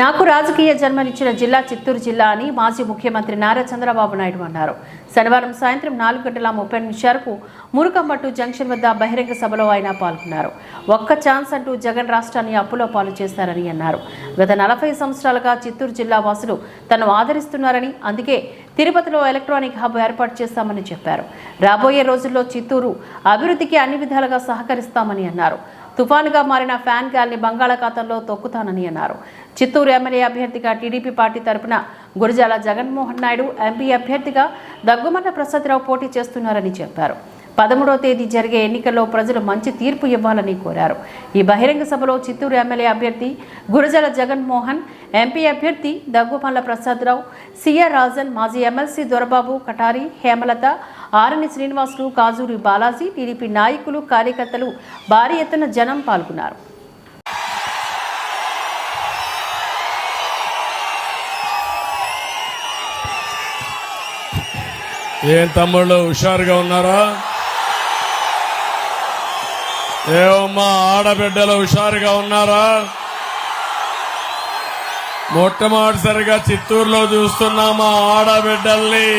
నాకు రాజకీయ జన్మనిచ్చిన జిల్లా చిత్తూరు జిల్లా అని మాజీ ముఖ్యమంత్రి నారా చంద్రబాబు నాయుడు అన్నారు. శనివారం సాయంత్రం నాలుగు గంటల ముప్పై నిమిషాలకు మురుకంబట్టు జంక్షన్ వద్ద బహిరంగ సభలో ఆయన పాల్గొన్నారు. ఒక్క ఛాన్స్ అంటూ జగన్ రాష్ట్రాన్ని అప్పులో పాలు చేశారని అన్నారు. గత నలభై సంవత్సరాలుగా చిత్తూరు జిల్లా వాసులు తను ఆదరిస్తున్నారని అందుకే తిరుపతిలో ఎలక్ట్రానిక్ హబ్ ఏర్పాటు చేస్తామని చెప్పారు. రాబోయే రోజుల్లో చిత్తూరు అభివృద్ధికి అన్ని విధాలుగా సహకరిస్తామని అన్నారు. తుఫానుగా మారిన ఫ్యాన్ గాల్ని బంగాళాఖాతంలో తొక్కుతానని అన్నారు. చిత్తూరు ఎమ్మెల్యే అభ్యర్థిగా టీడీపీ పార్టీ తరపున గురజాల జగన్మోహన్ నాయుడు ఎంపీ అభ్యర్థిగా దగ్గుమన్న ప్రసాదరావు పోటీ చేస్తున్నారని చెప్పారు. పదమూడవ తేదీ జరిగే ఎన్నికల్లో ప్రజలు మంచి తీర్పు ఇవ్వాలని కోరారు. ఈ బహిరంగ సభలో చిత్తూరు ఎమ్మెల్యే అభ్యర్థి గురజల జగన్మోహన్ ఎంపీ అభ్యర్థి దగ్గుమల్ల ప్రసాదరావు సిఆర్ రాజన్ మాజీ ఎమ్మెల్సీ దొరబాబు కటారి హేమలత ఆరణి శ్రీనివాసులు కాజూరి బాలాజీ టీడీపీ నాయకులు కార్యకర్తలు భారీ ఎత్తున జనం పాల్గొన్నారు. ఏం తమ్ముళ్ళు హుషారుగా ఉన్నారా? ఏమమ్మా ఆడబిడ్డలు హుషారుగా ఉన్నారా? మొట్టమొదటిసారిగా చిత్తూరులో చూస్తున్నామా ఆడబిడ్డల్ని.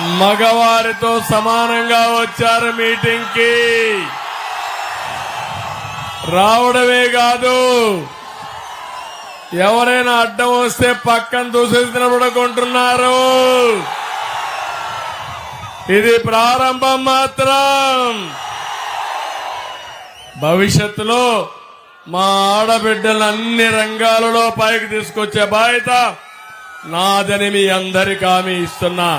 మగవారితో సమానంగా వచ్చారు మీటింగ్కి రావడమే కాదు ఎవరైనా అడ్డం వస్తే పక్కన దూసేసి నిలబడుకుంటున్నారు ఇది ప్రారంభం మాత్రం. భవిష్యత్తులో మా ఆడబిడ్డలను అన్ని రంగాలలో పైకి తీసుకొచ్చే బాధ్యత నాదని మీ అందరికీ హామీ ఇస్తున్నా.